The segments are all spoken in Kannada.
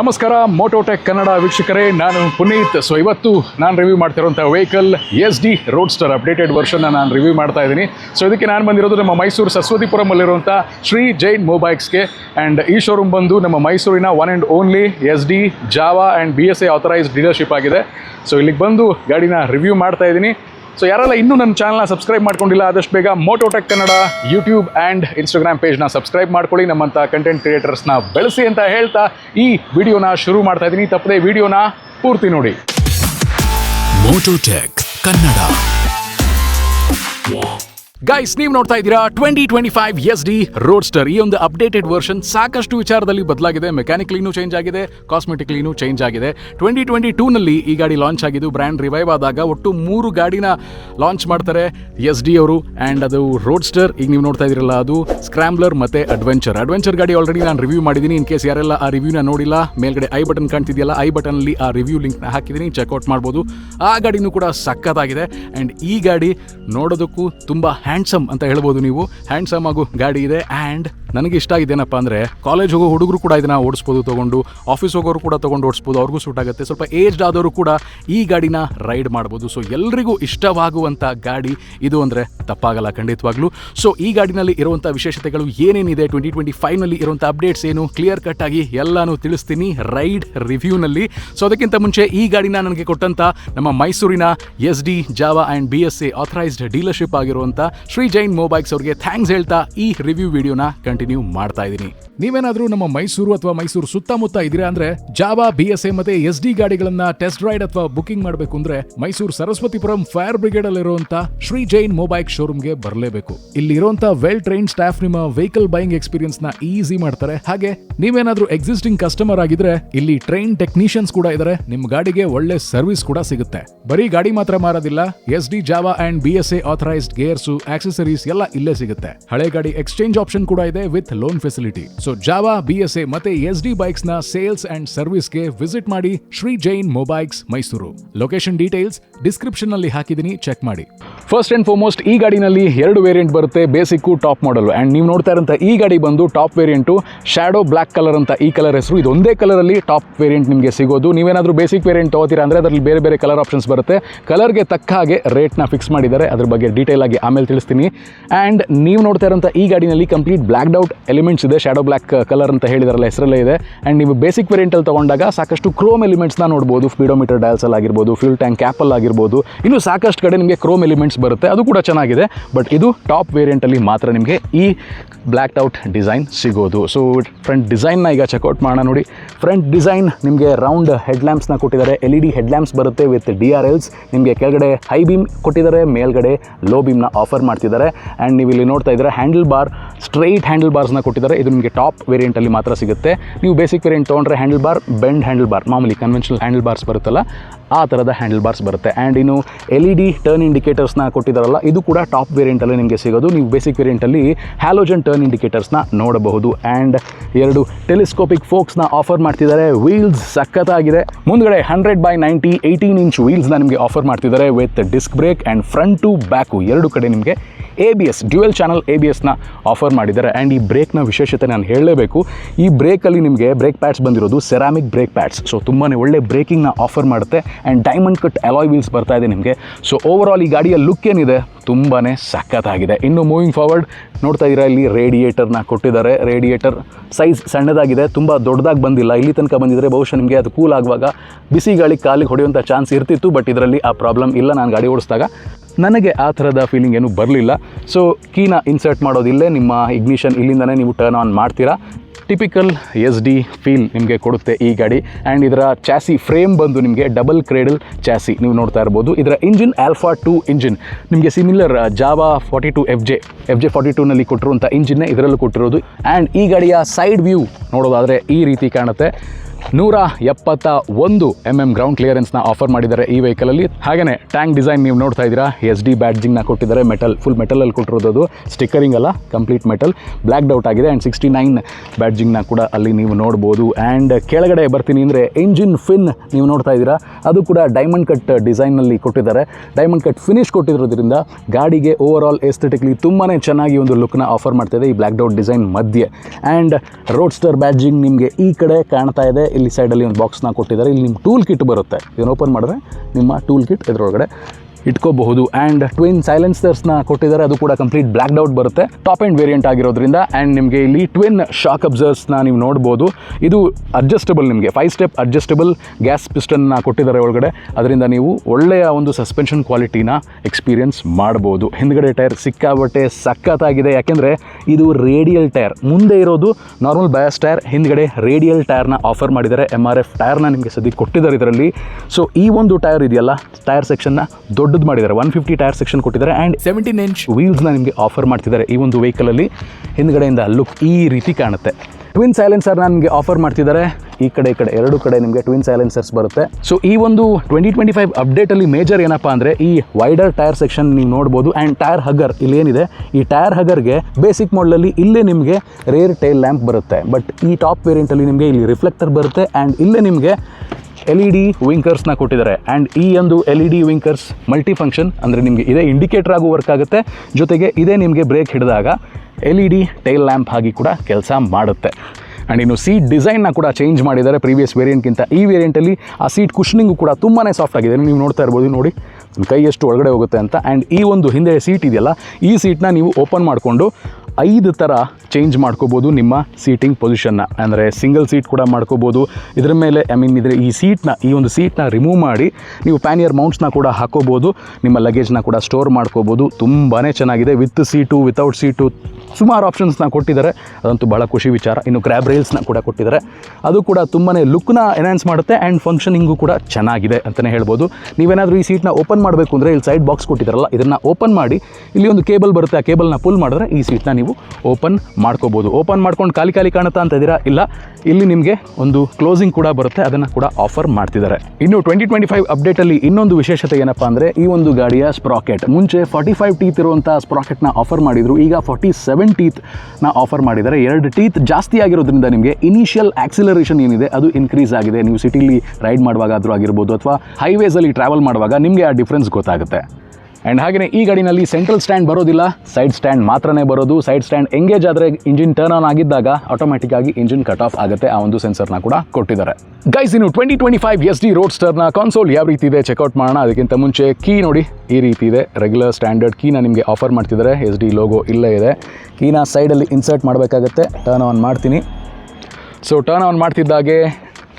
ನಮಸ್ಕಾರ ಮೋಟೋಟೆಕ್ ಕನ್ನಡ ವೀಕ್ಷಕರೇ, ನಾನು ಪುನೀತ್. ಸೊ ಇವತ್ತು ನಾನು review ಮಾಡ್ತಿರೋಂಥ vehicle S D roadster updated ವರ್ಷನ್ನ ನಾನು ರಿವ್ಯೂ ಮಾಡ್ತಾ ಇದ್ದೀನಿ. ಸೊ ಇದಕ್ಕೆ ನಾನು ಬಂದಿರೋದು ನಮ್ಮ ಮೈಸೂರು ಸಸ್ವತಿಪುರಮಲ್ಲಿರುವಂಥ ಶ್ರೀ ಜೈನ್ ಮೊಬೈಕ್ಸ್ಗೆ ಆ್ಯಂಡ್ ಈ ಶೋರೂಮ್ ಬಂದು ನಮ್ಮ ಮೈಸೂರಿನ one and only S D Jawa and B S A authorised dealership ಆಗಿದೆ. ಸೊ ಇಲ್ಲಿಗೆ ಬಂದು ಗಾಡಿನ ರಿವ್ಯೂ ಮಾಡ್ತಾ ಇದ್ದೀನಿ. ಸೊ ಯಾರೆಲ್ಲ ಇನ್ನೂ ನನ್ನ ಚಾನಲ್ನ ಸಬ್ಸ್ಕ್ರೈಬ್ ಮಾಡ್ಕೊಂಡಿಲ್ಲ, ಆದಷ್ಟು ಬೇಗ Mototech Kannada YouTube and Instagram ಪೇಜ್ನ subscribe ಮಾಡ್ಕೊಳ್ಳಿ. ನಮ್ಮಂಥ ಕಂಟೆಂಟ್ ಕ್ರಿಯೇಟರ್ಸ್ನ ಬೆಳೆಸಿ ಅಂತ ಹೇಳ್ತಾ ಈ ವಿಡಿಯೋನ ಶುರು ಮಾಡ್ತಾ ಇದ್ದೀನಿ. ತಪ್ಪದೆ ವಿಡಿಯೋನ ಪೂರ್ತಿ ನೋಡಿ. ಮೋಟೋಟೆಕ್ ಕನ್ನಡ ಗೈಸ್ ನೀವು ನೋಡ್ತಾ ಇದ್ದೀರಾ twenty twenty five S D roadster ಈ ಒಂದು ಅಪ್ಡೇಟೆಡ್ ವರ್ಷನ್ ಸಾಕಷ್ಟು ವಿಚಾರದಲ್ಲಿ ಬದಲಾಗಿದೆ. ಮೆಕ್ಯಾನಿಕಲಿನೂ ಚೇಂಜ್ ಆಗಿದೆ ಕಾಸ್ಮೆಟಿಕ್ಲಿನೂ ಚೇಂಜ್ ಆಗಿದೆ. ಟ್ವೆಂಟಿ ಟ್ವೆಂಟಿ ಟೂನಲ್ಲಿ ಈ ಗಾಡಿ ಲಾಂಚ್ ಆಗಿದ್ದು ಬ್ರ್ಯಾಂಡ್ ರಿವೈವ್ ಆದಾಗ ಒಟ್ಟು ಮೂರು ಗಾಡಿನ ಲಾಂಚ್ ಮಾಡ್ತಾರೆ ಎಸ್ ಡಿ ಅವರು ಆ್ಯಂಡ್ ಅದು ರೋಡ್ಸ್ಟರ್ ಈಗ ನೀವು ನೋಡ್ತಾ ಇದ್ದೀರಲ್ಲ, ಅದು ಸ್ಕ್ರಾಂಬ್ಲರ್ ಮತ್ತೆ ಅಡ್ವೆಂಚರ್ ಅಡ್ವೆಂಚರ್ ಗಾಡಿ ಆಲ್ರೆಡಿ ನಾನು ರಿವ್ಯೂ ಮಾಡಿದ್ದೀನಿ. ಇನ್ ಕೇಸ್ ಯಾರೆಲ್ಲ ಆ ರಿವ್ಯೂನ ನೋಡಿಲ್ಲ, ಮೇಲ್ಗಡೆ ಐ ಬಟನ್ ಕಾಣ್ತಿದೆಯಲ್ಲ ಐ ಬಟನಲ್ಲಿ ಆ ರಿವ್ಯೂ ಲಿಂಕ್ನ ಹಾಕಿದ್ದೀನಿ ಚೆಕ್ಔಟ್ ಮಾಡ್ಬೋದು. ಆ ಗಾಡಿನೂ ಕೂಡ ಸಖತ್ತಾಗಿದೆ. ಆ್ಯಂಡ್ ಈ ಗಾಡಿ ನೋಡೋದಕ್ಕೂ ತುಂಬ ಹ್ಯಾಂಡ್ಸಮ್ ಅಂತ ಹೇಳ್ಬೋದು ನೀವು. ಹ್ಯಾಂಡ್ಸಮ್ ಆಗು ಗಾಡಿ ಇದೆ ಆ್ಯಂಡ್ ನನಗೆ ಇಷ್ಟ ಆಗಿದ್ದೇನಪ್ಪ ಅಂದರೆ ಕಾಲೇಜ್ ಹೋಗೋ ಹುಡುಗರು ಕೂಡ ಇದನ್ನ ಓಡಿಸ್ಬೋದು ತೊಗೊಂಡು ಆಫೀಸ್ ಹೋಗೋರು ಕೂಡ ತೊಗೊಂಡು ಓಡಿಸ್ಬೋದು, ಅವ್ರಿಗೂ ಸೂಟ್ ಆಗುತ್ತೆ. ಸ್ವಲ್ಪ ಏಜ್ಡ್ ಆದವರು ಕೂಡ ಈ ಗಾಡಿನ ರೈಡ್ ಮಾಡ್ಬೋದು. ಸೊ ಎಲ್ರಿಗೂ ಇಷ್ಟವಾಗುವಂಥ ಗಾಡಿ ಇದು ಅಂದರೆ ತಪ್ಪಾಗಲ್ಲ ಖಂಡಿತವಾಗ್ಲೂ. ಸೊ ಈ ಗಾಡಿನಲ್ಲಿ ಇರುವಂಥ ವಿಶೇಷತೆಗಳು ಏನೇನಿದೆ? ಟ್ವೆಂಟಿ ಟ್ವೆಂಟಿ ಫೈವ್ನಲ್ಲಿ ಇರುವಂಥ ಅಪ್ಡೇಟ್ಸ್ ಏನು? ಕ್ಲಿಯರ್ ಕಟ್ ಆಗಿ ಎಲ್ಲಾನು ತಿಳಿಸ್ತೀನಿ ರೈಡ್ ರಿವ್ಯೂನಲ್ಲಿ ಸೊ ಅದಕ್ಕಿಂತ ಮುಂಚೆ ಈ ಗಾಡಿನ ನನಗೆ ಕೊಟ್ಟಂಥ ನಮ್ಮ ಮೈಸೂರಿನ S D Jawa and B S A authorised dealership ಆಗಿರುವಂಥ ಶ್ರೀ ಜೈನ್ ಮೊಬೈಲ್ಸ್ ಅವ್ರಿಗೆ ಥ್ಯಾಂಕ್ಸ್ ಹೇಳ್ತಾ ಈ ರಿವ್ಯೂ ವಿಡಿಯೋನ ಕಂಟಿನ್ಯೂ ಮಾಡ್ತಾ ಇದ್ದೀನಿ. ನೀವೇನಾದ್ರೂ ನಮ್ಮ ಮೈಸೂರು ಅಥವಾ ಮೈಸೂರು ಸುತ್ತಮುತ್ತ ಇದ್ದೀರಾ ಅಂದ್ರೆ ಜಾವಾ, ಬಿ ಎಸ್ ಮತ್ತೆ ಎಸ್ ಡಿ ಗಾಡಿಗಳನ್ನ ಟೆಸ್ಟ್ ರೈಡ್ ಅಥವಾ ಬುಕಿಂಗ್ ಮಾಡಬೇಕು ಅಂದ್ರೆ ಮೈಸೂರು ಸರಸ್ವತಿಪುರಂ ಫೈರ್ ಬ್ರಿಗೇಡ್ ಅಲ್ಲಿರುವಂತ ಶ್ರೀ ಜೈನ್ ಮೊಬೈಲ್ ಶೋರೂಮ್ಗೆ ಬರಲೇಬೇಕು. ಇಲ್ಲಿ ಇರುವಂತ ವೆಲ್ ಟ್ರೈನ್ ಸ್ಟಾಫ್ ನಿಮ್ಮ ವೆಹಿಕಲ್ ಬೈಯಿಂಗ್ ಎಕ್ಸ್ಪೀರಿಯನ್ಸ್ನ ಈಸಿ ಮಾಡ್ತಾರೆ. ಹಾಗೆ ನೀವೇನಾದ್ರೂ ಎಕ್ಸಿಸ್ಟಿಂಗ್ ಕಸ್ಟಮರ್ ಆಗಿದ್ರೆ ಇಲ್ಲಿ ಟ್ರೈನ್ ಟೆಕ್ನಿಷಿಯನ್ಸ್ ಕೂಡ ಇದಾರೆ. ನಿಮ್ ಗಾಡಿಗೆ ಒಳ್ಳೆ ಸರ್ವಿಸ್ ಕೂಡ ಸಿಗುತ್ತೆ. ಬರೀ ಗಾಡಿ ಮಾತ್ರ ಮಾರೋದಿಲ್ಲ, S D, Jawa and B S A authorised gears accessories ಎಲ್ಲ ಇಲ್ಲೇ ಸಿಗುತ್ತೆ. ಹಳೆ ಗಾಡಿ ಎಕ್ಸ್ಚೇಂಜ್ ಆಪ್ಷನ್ ಕೂಡ ಇದೆ with loan facility so Jawa B S A ಮತ್ತೆ ಎಸ್ ಡಿ ಬೈಕ್ಸ್ನ ಸೇಲ್ಸ್ ಅಂಡ್ ಸರ್ವಿಸ್ಗೆ ವಿಸಿಟ್ ಮಾಡಿ Shri Jain mobiles, Mysuru. Location details ಡಿಸ್ಕ್ರಿಪ್ಷನ್ನಲ್ಲಿ ಹಾಕಿದೀನಿ ಚೆಕ್ ಮಾಡಿ. ಫಸ್ಟ್ ಅಂಡ್ ಫಾರ್ಮೋಸ್ಟ್ ಈ ಗಾಡಿನಲ್ಲಿ ಎರಡು ವೇರಿಯಂಟ್ ಬರುತ್ತೆ ಬೇಸಿಕ್ಕು ಟಾಪ್ ಮಾಡಲ್ ಅಂಡ್ ನೀವು ನೋಡ್ತಾ ಇರೋಂಥ ಈ ಗಾಡಿ ಬಂದು top variant shadow black colour ಅಂತ ಈ ಕಲರ್ ಹೆಸರು. ಇದು ಒಂದೇ ಕಲರಲ್ಲಿ ಟಾಪ್ ವೇರಿಯಂಟ್ ನಿಮಗೆ ಸಿಗೋದು. ನೀವೇನಾದ್ರೂ ಬೇಸಿಕ್ ವೇರಿಯಂಟ್ ತಗೋತೀರಾ ಅಂದ್ರೆ ಅದರಲ್ಲಿ ಬೇರೆ ಬೇರೆ ಕಲರ್ ಆಪ್ಷನ್ಸ್ ಬರುತ್ತೆ. ಕಲರ್ಗೆ ತಕ್ಕ ಹಾಗೆ ರೇಟ್ನ ಫಿಕ್ಸ್ ಮಾಡಿದ್ದಾರೆ. ಅದ್ರ ಬಗ್ಗೆ ಡೀಟೇಲ್ ಆಗಿ ಆಮೇಲೆ ತಿಳಿಸ್ತೀನಿ. ಅಂಡ್ ನೀವು ನೋಡ್ತಾ ಇರೋಂಥ ಈ ಗಾಡಿನಲ್ಲಿ ಕಂಪ್ಲೀಟ್ ಬ್ಲಾಕ್ ಡೌಟ್ ಎಲಿಮೆಂಟ್ಸ್ ಇದೆ ಶ್ಯಾಡೋ ಬ್ಲ್ಯಾಕ್ ಕಲರ್ ಅಂತ ಹೇಳಿದಾರಲ್ಲ, ಹೆಸರಲ್ಲೇ ಇದೆ. ಆ್ಯಂಡ್ ನೀವು ಬೇಸಿಕ್ ವೇರಿಯಂಟಲ್ಲಿ ತಗೊಂಡಾಗ ಸಾಕಷ್ಟು ಕ್ರೋಮ್ ಎಲಿಮೆಂಟ್ಸ್ನ ನೋಡ್ಬೋದು. ಸ್ಪೀಡೋಮೀಟರ್ ಡಯಲ್ಸಲ್ಲಿ ಆಗಿರ್ಬೋದು ಫ್ಯೂಲ್ ಟ್ಯಾಂಕ್ ಕ್ಯಾಪಲ್ಲಿ ಆಗಿರ್ಬೋದು. ಇನ್ನು ಸಾಕಷ್ಟು ಕಡೆ ನಿಮಗೆ ಕ್ರೋಮ್ ಎಲಿಮೆಂಟ್ಸ್ ಬರುತ್ತೆ. ಅದು ಕೂಡ ಚೆನ್ನಾಗಿದೆ. ಬಟ್ ಇದು ಟಾಪ್ ವೇರಿಯಂಟಲ್ಲಿ ಮಾತ್ರ ನಿಮಗೆ ಈ ಬ್ಲ್ಯಾಕ್ ಔಟ್ ಡಿಸೈನ್ ಸಿಗೋದು. ಸೊ ಫ್ರಂಟ್ ಡಿಸೈನ್ನ ಈಗ ಚೆಕ್ಔಟ್ ಮಾಡೋಣ ನೋಡಿ. ಫ್ರಂಟ್ ಡಿಸೈನ್ ನಿಮಗೆ ರೌಂಡ್ ಹೆಡ್ ಲ್ಯಾಂಪ್ಸ್ನ ಕೊಟ್ಟಿದ್ದಾರೆ. L E D head lamps ಬರುತ್ತೆ ವಿತ್ ಡಿ ಆರ್ ಎಲ್ಸ್ ನಿಮಗೆ ಕೆಳಗಡೆ ಹೈ ಬೀಮ್ ಕೊಟ್ಟಿದ್ದಾರೆ, ಮೇಲ್ಗಡೆ ಲೋ ಬೀಮ್ನ ಆಫರ್ ಮಾಡ್ತಿದ್ದಾರೆ. ಆ್ಯಂಡ್ ನೀವು ಇಲ್ಲಿ ನೋಡ್ತಾ ಇದ್ದಾರೆ ಹ್ಯಾಂಡಲ್ ಬಾರ್ ಸ್ಟ್ರೈಟ್ ಹ್ಯಾಂಡಲ್ ಬಾರ್ಸ್ನ ಕೊಟ್ಟಿದ್ದಾರೆ. ಇದು ನಿಮಗೆ ಟಾಪ್ ವೇರಿಯಂಟಲ್ಲಿ ಮಾತ್ರ ಸಿಗುತ್ತೆ. ನೀವು ಬೇಸಿಕ್ ವೇರಿಯಂಟ್ ತೊಗೊಂಡ್ರೆ handle bar bend handle bar ಮಾಮೂಲಿ ಕನ್ವೆನ್ಷನಲ್ ಹ್ಯಾಂಡಲ್ ಬಾರ್ಸ್ ಬರುತ್ತಲ್ಲ ಆ ಥರದ ಹ್ಯಾಂಡಲ್ ಬಾರ್ಸ್ ಬರುತ್ತೆ. ಆ್ಯಂಡ್ ಇನ್ನು ಎಲ್ ಇ ಡಿ ಟರ್ನ್ ಇಂಡಿಕೇಟರ್ಸ್ನ ಕೊಟ್ಟಿದ್ದಾರಲ್ಲ ಇದು ಕೂಡ ಟಾಪ್ ವೇರಿಯಂಟಲ್ಲಿ ನಿಮಗೆ ಸಿಗೋದು. ನೀವು ಬೇಸಿಕ್ ವೇರಿಯಂಟಲ್ಲಿ ಹ್ಯಾಲೋಜನ್ ಟರ್ನ್ ಇಂಡಿಕೇಟರ್ಸ್ನ ನೋಡಬಹುದು. ಆ್ಯಂಡ್ ಎರಡು ಟೆಲಿಸ್ಕೋಪಿಕ್ ಫೋಕ್ಸ್ನ ಆಫರ್ ಮಾಡ್ತಿದ್ದಾರೆ. ವೀಲ್ಸ್ ಸಖತ್ತಾಗಿದೆ. ಮುಂದ್ಗಡೆ hundred by ninety eighteen inch ವೀಲ್ಸ್ನ ನಿಮಗೆ ಆಫರ್ ಮಾಡ್ತಿದ್ದಾರೆ with disc brake and front to back ಎರಡು ಕಡೆ ನಿಮಗೆ A B S dual channel A B ಎಸ್ನ ಆಫರ್ ಮಾಡಿದ್ದಾರೆ. ಆ್ಯಂಡ್ ಈ ಬ್ರೇಕ್ನ ವಿಶೇಷತೆ ನಾನು ಹೇಳಲೇಬೇಕು. ಈ ಬ್ರೇಕಲ್ಲಿ ನಿಮಗೆ ಬ್ರೇಕ್ ಪ್ಯಾಡ್ಸ್ ಬಂದಿರೋದು ಸೆರಾಮಿಕ್ ಬ್ರೇಕ್ ಪ್ಯಾಡ್ಸ್ ಸೊ ತುಂಬಾ ಒಳ್ಳೆ ಬ್ರೇಕಿಂಗ್ನ ಆಫರ್ ಮಾಡುತ್ತೆ. And diamond cut alloy wheels ಬರ್ತಾ ಇದೆ ನಿಮಗೆ. ಸೊ ಓವರ್ ಈ ಗಾಡಿಯ ಲುಕ್ ಏನಿದೆ? ತುಂಬಾ ಸಖತ್ತಾಗಿದೆ. ಇನ್ನು ಮೂವಿಂಗ್ ಫಾರ್ವರ್ಡ್ ನೋಡ್ತಾ ಇದ್ದೀರಾ, ಇಲ್ಲಿ ರೇಡಿಯೇಟರ್ನ ಕೊಟ್ಟಿದ್ದಾರೆ. ರೇಡಿಯೇಟರ್ ಸೈಜ್ ಸಣ್ಣದಾಗಿದೆ, ತುಂಬ ದೊಡ್ಡದಾಗಿ ಬಂದಿಲ್ಲ. ಇಲ್ಲಿ ತನಕ ಬಂದಿದ್ರೆ ಬಹುಶಃ ನಿಮಗೆ ಅದು ಕೂಲ್ ಆಗುವಾಗ ಬಿಸಿ ಗಾಳಿ ಕಾಲಿಗೆ ಹೊಡೆಯುವಂಥ ಚಾನ್ಸ್ ಇರ್ತಿತ್ತು ಬಟ್ ಇದರಲ್ಲಿ ಆ ಪ್ರಾಬ್ಲಮ್ ಇಲ್ಲ. ನಾನು ಗಾಡಿ ಓಡಿಸಿದಾಗ ನನಗೆ ಆ ಥರದ ಫೀಲಿಂಗ್ ಏನೂ ಬರಲಿಲ್ಲ. ಸೊ ಕೀನ ಇನ್ಸರ್ಟ್ ಮಾಡೋದಿಲ್ಲೇ ನಿಮ್ಮ ಇಗ್ನಿಷನ್ ಇಲ್ಲಿಂದನೇ ನೀವು ಟರ್ನ್ ಆನ್ ಮಾಡ್ತೀರಾ? ಟಿಪಿಕಲ್ ಎಸ್ ಡಿ ಫೀಲ್ ನಿಮಗೆ ಕೊಡುತ್ತೆ ಈ ಗಾಡಿ. ಆ್ಯಂಡ್ ಇದರ ಚಾಸಿ ಫ್ರೇಮ್ ಬಂದು ನಿಮಗೆ ಡಬಲ್ ಕ್ರೇಡಲ್ ಚಾಸಿ ನೀವು ನೋಡ್ತಾ ಇರ್ಬೋದು. ಇದರ ಇಂಜಿನ್ ಆಲ್ಫಾ ಟೂ ಇಂಜಿನ್ ನಿಮಗೆ similar Jawa forty two F J F J forty ಟೂನಲ್ಲಿ ಕೊಟ್ಟಿರುವಂಥ ಇಂಜಿನ್ನೇ ಇದರಲ್ಲೂ ಕೊಟ್ಟಿರೋದು. ಆ್ಯಂಡ್ ಈ ಗಾಡಿಯ ಸೈಡ್ ವ್ಯೂ ನೋಡೋದಾದರೆ ಈ ರೀತಿ ಕಾಣುತ್ತೆ. ನೂರ ಎಪ್ಪತ್ತ ಒಂದು ಎಂ ಎಂ ಗ್ರೌಂಡ್ ಕ್ಲಿಯರೆನ್ಸ್ನ ಆಫರ್ ಮಾಡಿದ್ದಾರೆ ಈ ವೆಹಿಕಲಲ್ಲಿ ಹಾಗೆಯೇ ಟ್ಯಾಂಕ್ ಡಿಸೈನ್ ನೀವು ನೋಡ್ತಾ ಇದ್ದೀರಾ ಎಸ್ ಡಿ ಬ್ಯಾಡ್ಜಿಂಗ್ನ ಕೊಟ್ಟಿದ್ದಾರೆ ಮೆಟಲ್ ಫುಲ್ ಮೆಟಲಲ್ಲಿ ಕೊಟ್ಟಿರೋದು ಸ್ಟಿಕ್ಕರಿಂಗ್ ಅಲ್ಲ ಕಂಪ್ಲೀಟ್ ಮೆಟಲ್ ಬ್ಲ್ಯಾಕ್ ಡೌಟ್ ಆಗಿದೆ ಆ್ಯಂಡ್ ಸಿಕ್ಸ್ಟಿ ನೈನ್ ಬ್ಯಾಡ್ಜಿಂಗ್ನ ಕೂಡ ಅಲ್ಲಿ ನೀವು ನೋಡ್ಬೋದು. ಆ್ಯಂಡ್ ಕೆಳಗಡೆ ಬರ್ತೀನಿ ಅಂದರೆ ಇಂಜಿನ್ ಫಿನ್ ನೀವು ನೋಡ್ತಾ ಇದ್ದೀರಾ. ಅದು ಕೂಡ ಡೈಮಂಡ್ ಕಟ್ ಡಿಸೈನ್ನಲ್ಲಿ ಕೊಟ್ಟಿದ್ದಾರೆ. ಡೈಮಂಡ್ ಕಟ್ ಫಿನಿಶ್ ಕೊಟ್ಟಿರೋದ್ರಿಂದ ಗಾಡಿಗೆ ಓವರ್ ಆಲ್ ಎಸ್ಥೆಟಿಕ್ಲಿ ತುಂಬಾ ಚೆನ್ನಾಗಿ ಒಂದು ಲುಕ್ನ ಆಫರ್ ಮಾಡ್ತಾಯಿದೆ ಈ ಬ್ಲ್ಯಾಕ್ ಡೌಟ್ ಡಿಸೈನ್ ಮಧ್ಯೆ. ಆ್ಯಂಡ್ ರೋಡ್ಸ್ಟರ್ ಬ್ಯಾಡ್ಜಿಂಗ್ ನಿಮಗೆ ಈ ಕಡೆ ಕಾಣ್ತಾ ಇದೆ. ಇಲ್ಲಿ ಸೈಡಲ್ಲಿ ಒಂದು ಬಾಕ್ಸ್ನ ಕೊಟ್ಟಿದ್ದಾರೆ. ಇಲ್ಲಿ ನಿಮ್ಮ ಟೂಲ್ ಕಿಟ್ ಬರುತ್ತೆ. ಇದನ್ನು ಓಪನ್ ಮಾಡಿದ್ರೆ ನಿಮ್ಮ ಟೂಲ್ ಕಿಟ್ ಇದರೊಳಗಡೆ ಇಟ್ಕೋಬಹುದು. ಆ್ಯಂಡ್ ಟ್ವಿನ್ ಸೈಲೆನ್ಸರ್ಸ್ನ ಕೊಟ್ಟಿದ್ದಾರೆ. ಅದು ಕೂಡ ಕಂಪ್ಲೀಟ್ ಬ್ಲ್ಯಾಕ್ ಔಟ್ ಬರುತ್ತೆ. ಟಾಪ್ ಆ್ಯಂಡ್ ವೇರಿಯಂಟ್ ಆಗಿರೋದ್ರಿಂದ ಆ್ಯಂಡ್ ನಿಮಗೆ ಇಲ್ಲಿ ಟ್ವಿನ್ ಶಾಕ್ ಅಬ್ಸರ್ಸ್ನ ನೀವು ನೋಡ್ಬೋದು. ಇದು ಅಡ್ಜಸ್ಟಬಲ್ ನಿಮಗೆ. ಫೈವ್ ಸ್ಟೆಪ್ ಅಡ್ಜಸ್ಟಬಲ್ ಗ್ಯಾಸ್ ಪಿಸ್ಟನ್ನ ಕೊಟ್ಟಿದ್ದಾರೆ ಒಳಗಡೆ. ಅದರಿಂದ ನೀವು ಒಳ್ಳೆಯ ಒಂದು ಸಸ್ಪೆನ್ಷನ್ ಕ್ವಾಲಿಟಿನ ಎಕ್ಸ್ಪೀರಿಯನ್ಸ್ ಮಾಡ್ಬೋದು. ಹಿಂದ್ಗಡೆ ಟೈರ್ ಸಿಕ್ಕಾಬಟ್ಟೆ ಸಖತ್ತಾಗಿದೆ. ಯಾಕೆಂದರೆ ಇದು ರೇಡಿಯಲ್ ಟೈರ್ ಮುಂದೆ ಇರೋದು ನಾರ್ಮಲ್ ಬಯಾಸ್ ಟೈರ್ ಹಿಂದ್ಗಡೆ ರೇಡಿಯಲ್ ಟೈರ್ನ ಆಫರ್ ಮಾಡಿದ್ದಾರೆ. ಎಂ ಆರ್ ಎಫ್ ಟೈರ್ನ ನಿಮಗೆ ಸದ್ಯಕ್ಕೆ ಕೊಟ್ಟಿದ್ದಾರೆ ಇದರಲ್ಲಿ. ಸೊ ಈ ಒಂದು ಟೈರ್ ಇದೆಯಲ್ಲ? ಟೈರ್ ಸೆಕ್ಷನ್ನ ದೊಡ್ಡದು ಮಾಡಿದ್ದಾರೆ. ಒನ್ ಫಿಫ್ಟಿ ಟೈರ್ ಸೆಕ್ಷನ್ ಕೊಟ್ಟಿದ್ದಾರೆ ಆ್ಯಂಡ್ ಸೆವೆಂಟೀನ್ ಇಂಚ್ ವೀಲ್ಸ್ನ ನಿಮಗೆ ಆಫರ್ ಮಾಡ್ತಿದ್ದಾರೆ ಈ ಒಂದು ವೆಹಿಕಲಲ್ಲಿ ಹಿಂದ್ಗಡೆಯಿಂದ ಲುಕ್ ಈ ರೀತಿ ಕಾಣುತ್ತೆ. ಟ್ವಿನ್ ಸೈಲೆನ್ಸರ್ ನಿಮಗೆ ಆಫರ್ ಮಾಡ್ತಿದ್ದಾರೆ. ಈ ಕಡೆ ಈ ಕಡೆ ಎರಡು ಕಡೆ ನಿಮಗೆ ಟ್ವಿನ್ ಸೈಲೆನ್ಸರ್ಸ್ ಬರುತ್ತೆ. ಸೊ ಈ ಒಂದು ಟ್ವೆಂಟಿ ಟ್ವೆಂಟಿ ಫೈವ್ ಅಪ್ಡೇಟಲ್ಲಿ ಮೇಜರ್ ಏನಪ್ಪ ಅಂದರೆ ಈ ವೈಡರ್ ಟೈರ್ ಸೆಕ್ಷನ್ ನೀವು ನೋಡ್ಬೋದು ಆ್ಯಂಡ್ ಟೈರ್ ಹಗರ್ ಇಲ್ಲಿ ಏನಿದೆ ಈ ಟೈರ್ ಹಗರ್ಗೆ ಬೇಸಿಕ್ ಮಾಡಲಲ್ಲಿ ಇಲ್ಲೇ ನಿಮಗೆ ರೇರ್ ಟೈಲ್ ಲ್ಯಾಂಪ್ ಬರುತ್ತೆ. ಬಟ್ ಈ ಟಾಪ್ ವೇರಿಯಂಟಲ್ಲಿ ನಿಮಗೆ ಇಲ್ಲಿ ರಿಫ್ಲೆಕ್ಟರ್ ಬರುತ್ತೆ ಆ್ಯಂಡ್ ಇಲ್ಲೇ ನಿಮಗೆ ಎಲ್ ಇ ಡಿ ವಿಂಕರ್ಸ್ನ ಕೊಟ್ಟಿದ್ದಾರೆ. ಆ್ಯಂಡ್ ಈ ಒಂದು L E D winkers multi function ಅಂದರೆ ನಿಮಗೆ ಇದೇ ಇಂಡಿಕೇಟರ್ ಆಗು ವರ್ಕ್ ಆಗುತ್ತೆ. ಜೊತೆಗೆ ಇದೇ ನಿಮಗೆ ಬ್ರೇಕ್ ಹಿಡಿದಾಗ L E D tail lamp ಆಗಿ ಕೂಡ ಕೆಲಸ ಮಾಡುತ್ತೆ. ಆ್ಯಂಡ್ ಇನ್ನು ಸೀಟ್ ಡಿಸೈನ್ನ ಕೂಡ ಚೇಂಜ್ ಮಾಡಿದ್ದಾರೆ ಪ್ರೀವಿಯಸ್ ವೇರಿಯಂಟ್ಗಿಂತ ಈ ವೇರಿಯಂಟಲ್ಲಿ ಆ ಸೀಟ್ ಕುಷನಿಂಗು ಕೂಡ ತುಂಬಾ ಸಾಫ್ಟ್ ಆಗಿದೆ. ನೀವು ನೋಡ್ತಾ ಇರ್ಬೋದು, ನೋಡಿ. ಕೈ ಎಷ್ಟು ಒಳಗಡೆ ಹೋಗುತ್ತೆ ಅಂತ. ಆ್ಯಂಡ್ ಈ ಒಂದು ಹಿಂದೆ ಸೀಟ್ ಇದೆಯಲ್ಲ, ಈ ಸೀಟ್ನ ನೀವು ಓಪನ್ ಮಾಡಿಕೊಂಡು ಐದು ಥರ ಚೇಂಜ್ ಮಾಡ್ಕೋಬೋದು ನಿಮ್ಮ ಸೀಟಿಂಗ್ ಪೊಸಿಷನ್ನ ಅಂದರೆ ಸಿಂಗಲ್ ಸೀಟ್ ಕೂಡ ಮಾಡ್ಕೋಬೋದು. ಇದ್ರ ಮೇಲೆ ಐ ಮೀನ್ ಇದ್ರ ಈ ಸೀಟ್ನ ಈ ಒಂದು ಸೀಟ್ನ ರಿಮೂವ್ ಮಾಡಿ ನೀವು ಪ್ಯಾನಿಯರ್ ಮೌಂಟ್ಸ್ನ ಕೂಡ ಹಾಕೋಬೋದು. ನಿಮ್ಮ ಲಗೇಜ್ನ ಕೂಡ ಸ್ಟೋರ್ ಮಾಡ್ಕೋಬೋದು. ತುಂಬಾ ಚೆನ್ನಾಗಿದೆ. ವಿತ್ ಸೀಟು ವಿತೌಟ್ ಸೀಟು ಸುಮಾರು ಆಪ್ಷನ್ಸ್ನ ಕೊಟ್ಟಿದ್ದಾರೆ. ಅದಂತೂ ಭಾಳ ಖುಷಿ ವಿಚಾರ. ಇನ್ನು ಕ್ರ್ಯಾಬ್ ರೇಲ್ಸ್ನ ಕೂಡ ಕೊಟ್ಟಿದ್ದಾರೆ. ಅದು ಕೂಡ ತುಂಬಾ ಲುಕ್ನ ಎನ್ಹಾನ್ಸ್ ಮಾಡುತ್ತೆ ಆ್ಯಂಡ್ ಫಂಕ್ಷನಿಂಗು ಕೂಡ ಚೆನ್ನಾಗಿದೆ ಅಂತಲೇ ಹೇಳ್ಬೋದು. ನೀವೇನಾದರೂ ಈ ಸೀಟ್ನ ಓಪನ್ ಮಾಡಬೇಕು ಅಂದರೆ ಇಲ್ಲಿ ಸೈಡ್ ಬಾಕ್ಸ್ ಕೊಟ್ಟಿದ್ದಾರಲ್ಲ, ಇದನ್ನು ಓಪನ್ ಮಾಡಿ, ಇಲ್ಲಿ ಒಂದು ಕೇಬಲ್ ಬರುತ್ತೆ, ಆ ಕೇಬಲ್ನ ಪುಲ್ ಮಾಡಿದ್ರೆ ಈ ಸೀಟ್ನ ನೀವು ಓಪನ್ ಮಾಡ್ಕೋಬೋದು. ಓಪನ್ ಮಾಡ್ಕೊಂಡು ಖಾಲಿ ಖಾಲಿ ಕಾಣುತ್ತಾ ಅಂತ ಇದ್ದೀರಾ? ಇಲ್ಲ. ಇಲ್ಲಿ ನಿಮಗೆ ಒಂದು ಕ್ಲೋಸಿಂಗ್ ಕೂಡ ಬರುತ್ತೆ, ಅದನ್ನು ಕೂಡ ಆಫರ್ ಮಾಡ್ತಿದ್ದಾರೆ. ಇನ್ನು ಟ್ವೆಂಟಿ ಟ್ವೆಂಟಿ ಫೈವ್ ಅಪ್ಡೇಟಲ್ಲಿ ಇನ್ನೊಂದು ವಿಶೇಷತೆ ಏನಪ್ಪಾ ಅಂದರೆ, ಈ ಒಂದು ಗಾಡಿಯ ಸ್ಪ್ರಾಕೆಟ್ ಮುಂಚೆ ಫಾರ್ಟಿ ಫೈವ್ ಟೀತ್ ಇರುವಂಥ ಸ್ಪ್ರಾಕೆಟ್ನ ಆಫರ್ ಮಾಡಿದ್ರು, ಈಗ ಫಾರ್ಟಿ ಸೆವೆನ್ ಟೀತ್ನ ಆಫರ್ ಮಾಡಿದ್ದಾರೆ. ಎರಡು ಟೀತ್ ಜಾಸ್ತಿ ಆಗಿರೋದ್ರಿಂದ ನಿಮಗೆ ಇನಿಷಿಯಲ್ ಆಕ್ಸಿಲರೇಷನ್ ಏನಿದೆ, ಅದು ಇನ್ಕ್ರೀಸ್ ಆಗಿದೆ. ನೀವು ಸಿಟಿಲಿ ರೈಡ್ ಮಾಡುವಾಗ ಆದರೂ ಆಗಿರ್ಬೋದು, ಅಥವಾ ಹೈವೇಸಲ್ಲಿ ಟ್ರಾವೆಲ್ ಮಾಡುವಾಗ, ನಿಮಗೆ ಆ ಡಿಫ್ರೆನ್ಸ್ ಗೊತ್ತಾಗುತ್ತೆ. ಆ್ಯಂಡ್ ಹಾಗೆಯೇ ಈ ಗಾಡಿನಲ್ಲಿ ಸೆಂಟ್ರಲ್ ಸ್ಟ್ಯಾಂಡ್ ಬರೋದಿಲ್ಲ. ಸೈಡ್ ಸ್ಟ್ಯಾಂಡ್ ಮಾತ್ರನೇ ಬರೋದು. ಸೈಡ್ ಸ್ಟ್ಯಾಂಡ್ ಎಂಗೇಜ್ ಆದರೆ ಇಂಜಿನ್ ಟರ್ನ್ ಆನ್ ಆಗಿದ್ದಾಗ ಆಟೋಮೆಟಿಕ್ ಇಂಜಿನ್ ಕಟ್ ಆಫ್ ಆಗುತ್ತೆ ಆ ಒಂದು ಸೆನ್ಸರ್ನ ಕೂಡ ಕೊಟ್ಟಿದ್ದಾರೆ. ಗೈಸ್ ಇನ್ನು twenty twenty five S D road ಸ್ಟರ್ನ ಕಾನ್ಸೋಲ್ ಯಾವ ರೀತಿ ಇದೆ? ಚೆಕ್ಔಟ್ ಮಾಡೋಣ. ಅದಕ್ಕಿಂತ ಮುಂಚೆ ಕೀ ನೋಡಿ. ಈ ರೀತಿ ಇದೆ. ರೆಗ್ಯುಲರ್ ಸ್ಟ್ಯಾಂಡರ್ಡ್ ಕೀನ ನಿಮಗೆ ಆಫರ್ ಮಾಡ್ತಿದ್ದಾರೆ. ಎಸ್ ಡಿ ಲೋಗೋ ಇಲ್ಲೇ ಇದೆ. ಕೀನ ಸೈಡಲ್ಲಿ ಇನ್ಸರ್ಟ್ ಮಾಡಬೇಕಾಗತ್ತೆ. ಟರ್ನ್ ಆನ್ ಮಾಡ್ತೀನಿ. So turn on ಮಾಡ್ತಿದ್ದಾಗೆ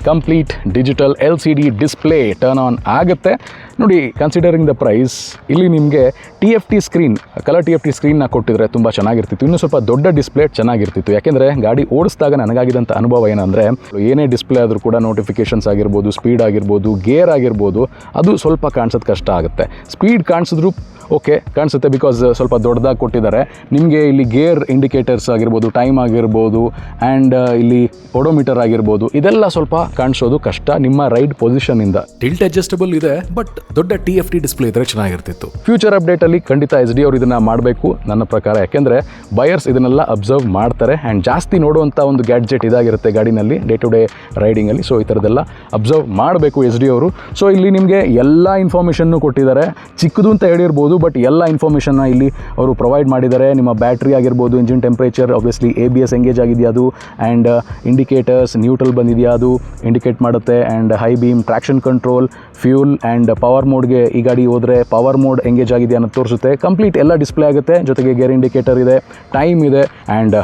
complete digital L C D display turn on ಆಗುತ್ತೆ. ನೋಡಿ ಕನ್ಸಿಡರಿಂಗ್ ದ ಪ್ರೈಸ್ ಇಲ್ಲಿ ನಿಮಗೆ T F T screen colour T F T ಸ್ಕ್ರೀನ್ನ ಕೊಟ್ಟಿದ್ರೆ ತುಂಬ ಚೆನ್ನಾಗಿರ್ತಿತ್ತು. ಇನ್ನೂ ಸ್ವಲ್ಪ ದೊಡ್ಡ ಡಿಸ್ಪ್ಲೇ ಚೆನ್ನಾಗಿರ್ತಿತ್ತು. ಯಾಕೆಂದರೆ ಗಾಡಿ ಓಡಿಸಿದಾಗ ನನಗಾಗಿದ್ದಂಥ ಅನುಭವ ಏನಂದರೆ ಏನೇ ಡಿಸ್ಪ್ಲೇ ಆದರೂ ಕೂಡ ನೋಟಿಫಿಕೇಷನ್ಸ್ ಆಗಿರ್ಬೋದು ಸ್ಪೀಡ್ ಆಗಿರ್ಬೋದು ಗೇರ್ ಆಗಿರ್ಬೋದು ಅದು ಸ್ವಲ್ಪ ಕಾಣಿಸೋದು ಕಷ್ಟ ಆಗುತ್ತೆ. ಸ್ಪೀಡ್ ಕಾಣಿಸಿದ್ರು ಓಕೆ ಕಾಣಿಸುತ್ತೆ ಬಿಕಾಸ್ ಸ್ವಲ್ಪ ದೊಡ್ಡದಾಗಿ ಕೊಟ್ಟಿದ್ದಾರೆ. ನಿಮಗೆ ಇಲ್ಲಿ ಗೇರ್ ಇಂಡಿಕೇಟರ್ಸ್ ಆಗಿರ್ಬೋದು ಟೈಮ್ ಆಗಿರ್ಬೋದು ಆ್ಯಂಡ್ ಇಲ್ಲಿ ಓಡೋಮೀಟರ್ ಆಗಿರ್ಬೋದು ಇದೆಲ್ಲ ಸ್ವಲ್ಪ ಕಾಣಿಸೋದು ಕಷ್ಟ ನಿಮ್ಮ ರೈಡ್ ಪೊಸಿಷನಿಂದ ಟಿಲ್ಟ್ ಅಡ್ಜಸ್ಟಬಲ್ ಇದೆ ಬಟ್ ದೊಡ್ಡ ಟಿ ಎಫ್ ಟಿ ಡಿಸ್ಪ್ಲೇ ಇದ್ರೆ ಚೆನ್ನಾಗಿರ್ತಿತ್ತು. ಫ್ಯೂಚರ್ ಅಪ್ಡೇಟಲ್ಲಿ ಖಂಡಿತ ಎಸ್ ಡಿ ಅವರು ಇದನ್ನು ಮಾಡಬೇಕು ನನ್ನ ಪ್ರಕಾರ. ಯಾಕೆಂದರೆ ಬಯರ್ಸ್ ಇದನ್ನೆಲ್ಲ ಅಬ್ಸರ್ವ್ ಮಾಡ್ತಾರೆ ಆ್ಯಂಡ್ ಜಾಸ್ತಿ ನೋಡುವಂಥ ಒಂದು ಗ್ಯಾಡ್ಜೆಟ್ ಇದಾಗಿರುತ್ತೆ ಗಾಡಿನಲ್ಲಿ ಡೇ ಟು ಡೇ ರೈಡಿಂಗಲ್ಲಿ ಸೊ ಈ ಥರದ್ದೆಲ್ಲ ಅಬ್ಸರ್ವ್ ಮಾಡಬೇಕು ಎಸ್ ಡಿ ಅವರು. ಸೊ ಇಲ್ಲಿ ನಿಮಗೆ ಎಲ್ಲ ಇನ್ಫಾರ್ಮೇಷನ್ನು ಕೊಟ್ಟಿದ್ದಾರೆ. ಚಿಕ್ಕದು ಅಂತ ಹೇಳಿರ್ಬೋದು ಬಟ್ ಎಲ್ಲ ಇನ್ಫಾರ್ಮೇಷನ್ನ ಇಲ್ಲಿ ಅವರು ಪ್ರೊವೈಡ್ ಮಾಡಿದ್ದಾರೆ. ನಿಮ್ಮ ಬ್ಯಾಟ್ರಿ ಆಗಿರ್ಬೋದು engine temperature obviously A B S engage ಆಗಿದೆಯಾ ಅದು? ಆ್ಯಂಡ್ ಇಂಡಿಕೇಟರ್ಸ್ ನ್ಯೂಟ್ರಲ್ ಬಂದಿದೆಯಾ ಅದು? ಇಂಡಿಕೇಟ್ ಮಾಡುತ್ತೆ. And high beam traction control fuel and power ಮೋಡ್ಗೆ ಈ ಗಾಡಿ ಹೋದರೆ ಪವರ್ ಮೋಡ್ ಎಂಗೇಜ್ ಆಗಿದೆಯಾ ಅನ್ನೋದು ತೋರಿಸುತ್ತೆ. ಕಂಪ್ಲೀಟ್ ಎಲ್ಲ ಡಿಸ್ಪ್ಲೇ ಆಗುತ್ತೆ. ಜೊತೆಗೆ ಗೇರ್ ಇಂಡಿಕೇಟರ್ ಇದೆ ಟೈಮ್ ಇದೆ ಆ್ಯಂಡ್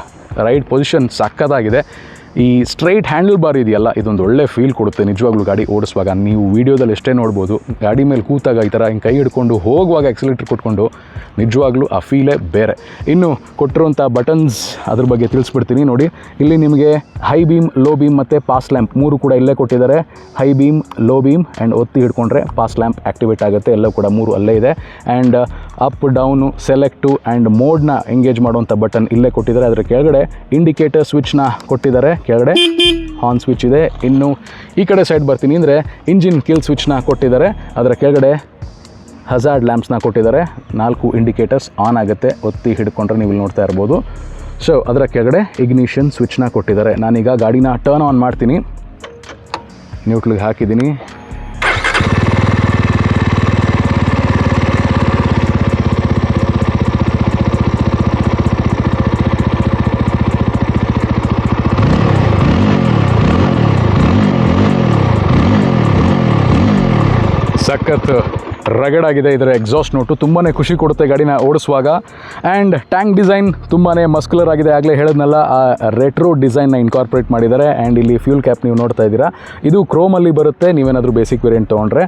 ರೈಟ್ ಪೊಸಿಷನ್ ಸಕ್ಕತ್ತಾಗಿದೆ ಈ ಸ್ಟ್ರೈಟ್ ಹ್ಯಾಂಡಲ್ ಬಾರ್ ಇದೆಯಲ್ಲ, ಇದೊಂದು ಒಳ್ಳೆ ಫೀಲ್ ಕೊಡುತ್ತೆ. ನಿಜವಾಗ್ಲೂ ಗಾಡಿ ಓಡಿಸುವಾಗ ನೀವು ವೀಡಿಯೋದಲ್ಲಿ ಎಷ್ಟೇ ನೋಡ್ಬೋದು, ಗಾಡಿ ಮೇಲೆ ಕೂತಾಗ ಈ ಥರ ಹಿಂಗೆ ಕೈ ಹಿಡ್ಕೊಂಡು ಹೋಗುವಾಗ ಆ್ಯಕ್ಸಿಲೇಟ್ರ್ ಕೊಟ್ಕೊಂಡು, ನಿಜವಾಗ್ಲೂ ಆ ಫೀಲೇ ಬೇರೆ. ಇನ್ನು ಕೊಟ್ಟಿರುವಂಥ ಬಟನ್ಸ್ ಅದ್ರ ಬಗ್ಗೆ ತಿಳಿಸ್ಬಿಡ್ತೀನಿ. ನೋಡಿ, ಇಲ್ಲಿ ನಿಮಗೆ ಹೈ ಬೀಮ್ ಲೋ ಬೀಮ್ ಮತ್ತು ಪಾಸ್ ಲ್ಯಾಂಪ್ ಮೂರು ಕೂಡ ಇಲ್ಲೇ ಕೊಟ್ಟಿದ್ದಾರೆ. High beam low beam and ಒತ್ತಿ ಹಿಡ್ಕೊಂಡ್ರೆ ಪಾಸ್ ಲ್ಯಾಂಪ್ ಆ್ಯಕ್ಟಿವೇಟ್ ಆಗುತ್ತೆ. ಎಲ್ಲ ಕೂಡ ಮೂರು ಅಲ್ಲೇ ಇದೆ. And up, down, select and ಮೋಡ್ನ engage ಮಾಡುವಂಥ ಬಟನ್ ಇಲ್ಲೇ ಕೊಟ್ಟಿದ್ದಾರೆ. ಅದರ ಕೆಳಗಡೆ ಇಂಡಿಕೇಟರ್ ಸ್ವಿಚ್ನ ಕೊಟ್ಟಿದ್ದಾರೆ. ಕೆಳಗಡೆ ಹಾನ್ ಸ್ವಿಚ್ ಇದೆ. ಇನ್ನು ಈ ಕಡೆ ಸೈಡ್ ಬರ್ತೀನಿ ಅಂದರೆ ಇಂಜಿನ್ ಕಿಲ್ ಸ್ವಿಚ್ನ ಕೊಟ್ಟಿದ್ದಾರೆ. ಅದರ ಕೆಳಗಡೆ ಹಜಾರ್ಡ್ ಲ್ಯಾಂಪ್ಸ್ನ ಕೊಟ್ಟಿದ್ದಾರೆ. ನಾಲ್ಕು ಇಂಡಿಕೇಟರ್ಸ್ ಆನ್ ಆಗುತ್ತೆ. ಒತ್ತಿ ಹಿಡ್ಕೊಂಡ್ರೆ ನೀವು ಇಲ್ಲಿ ನೋಡ್ತಾ ಇರ್ಬೋದು. ಸೊ ಅದರ ಕೆಳಗಡೆ ಇಗ್ನಿಷನ್ ಸ್ವಿಚ್ನ ಕೊಟ್ಟಿದ್ದಾರೆ. ನಾನೀಗ ಗಾಡಿನ ಟರ್ನ್ ಆನ್ ಮಾಡ್ತೀನಿ. ನ್ಯೂಟ್ಲಿಗೆ ಹಾಕಿದ್ದೀನಿ. ಸಖತ್ ರಗಡಾಗಿದೆ. ಇದರ ಎಕ್ಸಾಸ್ಟ್ ನೋಟು ತುಂಬಾ ಖುಷಿ ಕೊಡುತ್ತೆ ಗಾಡಿನ ಓಡಿಸುವಾಗ. ಆ್ಯಂಡ್ ಟ್ಯಾಂಕ್ ಡಿಸೈನ್ ತುಂಬಾ ಮಸ್ಕುಲರ್ ಆಗಿದೆ. ಆಗಲೇ ಹೇಳಿದ್ನಲ್ಲ, ಆ ರೆಟ್ರೋ ಡಿಸೈನ್ನ ಇನ್ಕಾರ್ಪೊರೇಟ್ ಮಾಡಿದ್ದಾರೆ. ಆ್ಯಂಡ್ ಇಲ್ಲಿ ಫ್ಯೂಲ್ ಕ್ಯಾಪ್ ನೀವು ನೋಡ್ತಾ ಇದ್ದೀರಾ. ಇದು ಕ್ರೋಮಲ್ಲಿ ಬರುತ್ತೆ. ನೀವೇನಾದರೂ ಬೇಸಿಕ್ ವೇರಿಯಂಟ್ ತೊಗೊಂಡ್ರೆ.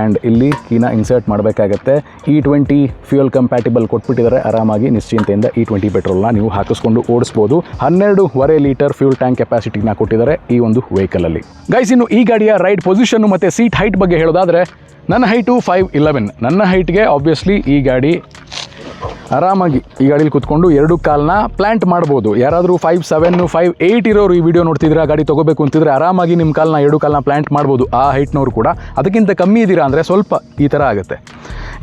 ಆ್ಯಂಡ್ ಇಲ್ಲಿ ಕೀನ ಇನ್ಸರ್ಟ್ ಮಾಡಬೇಕಾಗತ್ತೆ. ಇ ಟ್ವೆಂಟಿ ಫ್ಯೂಯಲ್ ಕಂಪ್ಯಾಟಿಬಲ್ ಕೊಟ್ಬಿಟ್ಟಿದ್ದಾರೆ. ಆರಾಮಾಗಿ ನಿಶ್ಚಿಂತೆಯಿಂದ ಇ ಟ್ವೆಂಟಿ ಪೆಟ್ರೋಲ್ನ ನೀವು ಹಾಕಿಸ್ಕೊಂಡು ಓಡಿಸ್ಬೋದು. ಹನ್ನೆರಡುವರೆ ಲೀಟರ್ ಫ್ಯೂಲ್ ಟ್ಯಾಂಕ್ ಕೆಪಾಸಿಟಿನ ಕೊಟ್ಟಿದ್ದಾರೆ ಈ ಒಂದು ವೆಹಿಕಲಲ್ಲಿ ಗೈಸ್ ಇನ್ನು ಈ ಗಾಡಿಯ ರೈಡ್ ಪೊಸಿಷನ್ ಮತ್ತು ಸೀಟ್ ಹೈಟ್ ಬಗ್ಗೆ ಹೇಳೋದಾದರೆ ನನ್ನ ಹೈಟು ಫೈವ್ ಇಲೆವೆನ್ ನನ್ನ ಹೈಟ್ಗೆ ಆಬ್ವಿಯಸ್ಲಿ ಈ ಗಾಡಿ ಆರಾಮಾಗಿ ಈ ಗಾಡೀಲಿ ಕುತ್ಕೊಂಡು ಎರಡು ಕಾಲನ್ನ ಪ್ಲ್ಯಾಂಟ್ ಮಾಡ್ಬೋದು. ಯಾರಾದರೂ ಫೈವ್ ಸೆವೆನ್ ಫೈವ್ ಏಯ್ಟ್ ಇರೋರು ಈ ವಿಡಿಯೋ ನೋಡ್ತಿದ್ರೆ ಆ ಗಾಡಿ ತೊಗೋಬೇಕು ಅಂತಿದ್ರೆ ಆರಾಮಾಗಿ ನಿಮ್ಮ ಕಾಲನ್ನ ಎರಡು ಕಾಲನ್ನ ಪ್ಲ್ಯಾಂಟ್ ಮಾಡ್ಬೋದು. ಆ ಹೈಟ್ನವ್ರು ಕೂಡ. ಅದಕ್ಕಿಂತ ಕಮ್ಮಿ ಇದ್ದೀರಾ ಅಂದರೆ ಸ್ವಲ್ಪ ಈ ಥರ ಆಗುತ್ತೆ.